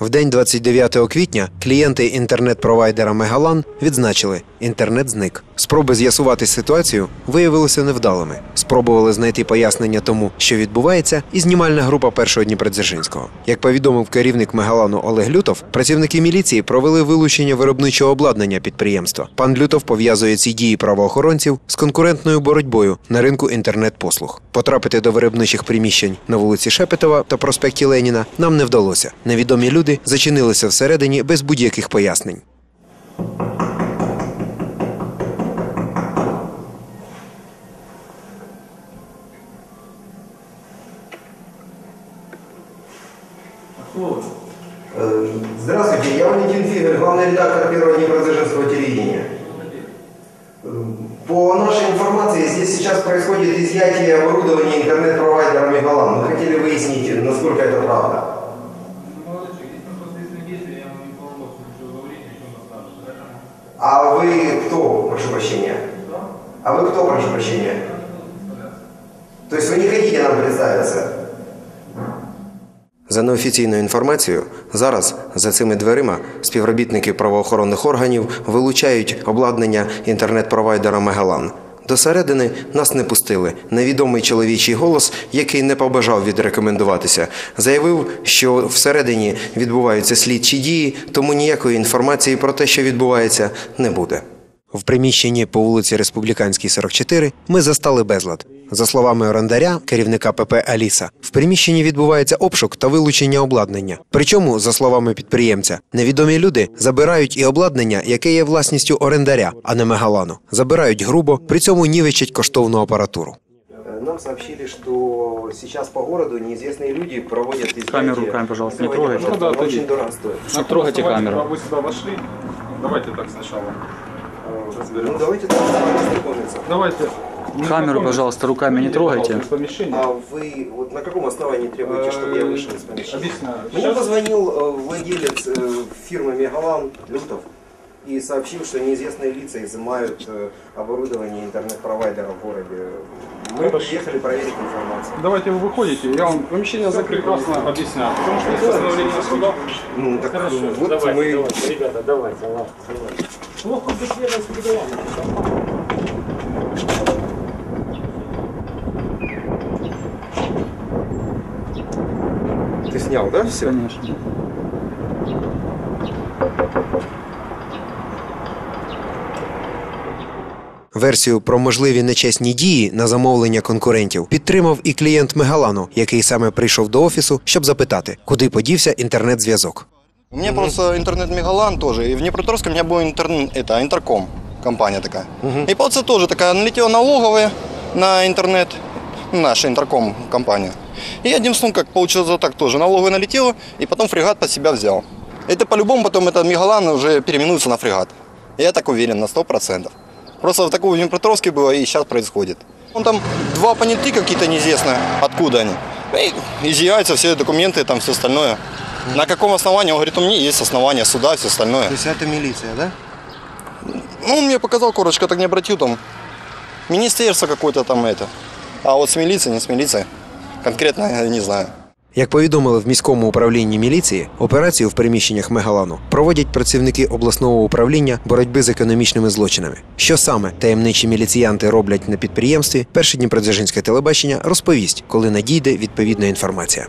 В день 29 квітня клієнти інтернет-провайдера Мегалан відзначили, інтернет зник. Спроби з'ясувати ситуацію виявилися невдалими. Спробували знайти пояснення тому, що відбувається, і знімальна група першого Дніпродзержинського. Як повідомив керівник Мегалану Олег Лютов, працівники міліції провели вилучення виробничого обладнання підприємства. Пан Лютов пов'язує ці дії правоохоронців з конкурентною боротьбою на ринку інтернет-послуг. Потрапити до виробничих приміщень на вулиці Шепетова та проспекті Леніна нам не вдалося. Невідомі люди зачинилися всередині без будь-яких пояснень. Э, Здравствуйте, я Валентин Фигаль, главный редактор первого Днепродзержинского телевидения. Э, По нашей информации, здесь сейчас происходит изъятие оборудования интернет-провайдера Мегалан. Мы хотели выяснить, насколько это правда. А вы кто, прошу прощения? да, А вы кто, прошу прощения? То есть вы не хотите нам представиться? За неофіційною інформацією, зараз за цими дверима співробітники правоохоронних органів вилучають обладнання інтернет-провайдера Мегалан. До середини нас не пустили. Невідомий чоловічий голос, який не побажав відрекомендуватися, заявив, що всередині відбуваються слідчі дії, тому ніякої інформації про те, що відбувається, не буде. В приміщенні по вулиці Республіканській, 44 ми застали безлад. За словами орендаря, керівника ПП Аліса, в приміщенні відбувається обшук та вилучення обладнання. Причому, за словами підприємця, невідомі люди забирають і обладнання, яке є власністю орендаря, а не мегалану. Забирають грубо, при цьому нівечать коштовну апаратуру. Нам сообщили, что сейчас по городу неизвестные люди проводят изъятие... Камеру руками, пожалуйста, не трогайте. Ну, Ну да, очень отойди. дорого стоит. Не трогайте Давайте, камеру. Вы сюда вошли. Давайте так сначала. Ну, разберемся. давайте так с вами знакомиться. Давайте. Камеру, пожалуйста, руками не трогайте. А вы вот на каком основании требуете, чтобы я вышел из помещения? Объясняю. Мне Сейчас позвонил э, владелец э, фирмы Мегалан Лютов и сообщил, что неизвестные лица изымают э, оборудование интернет-провайдера в городе. Мы приехали проверить информацию. давайте вы выходите, я вам Помещение все закрыто. прекрасно объясняю. Потому что есть постановление суда. Ну, так Хорошо, э, вот давайте, мы... давайте, ребята, давайте, ладно, давайте. Ну, хоть бы снял, да, все? Конечно. Версію про можливі нечесні дії на замовлення конкурентів підтримав і клієнт Мегалану, який саме прийшов до офісу, щоб запитати, куди подівся інтернет-зв'язок. У меня просто интернет-мегалан тоже. И в Днепротровске у меня был интерн... это, интерком, компания такая. И получается тоже такая, налетела налоговая на интернет, наша интерком компания. И одним словом, как получилось вот так тоже, налоговая налетела, и потом фрегат под себя взял. Это по-любому потом этот мегалан уже переименуется на фрегат. Я так уверен, на 100%. Просто такого в Днепротровске было и сейчас происходит. Он там два понятые какие-то неизвестные, откуда они. И изъявляются все документы, там все остальное. На каком основании? Он говорит, у меня есть основания суда, все остальное. есть це міліція, да? Ну, он мне показал корочка, так не обратил там. Министерство какое-то там это. А вот с милицией, не с милицией. Конкретно я не знаю. Як повідомили в міському управлінні міліції, операцію в приміщеннях Мегалану проводять працівники обласного управління боротьби з економічними злочинами. Що саме таємничі міліціянти роблять на підприємстві, перше Дніпродзержинське телебачення розповість, коли надійде відповідна інформація.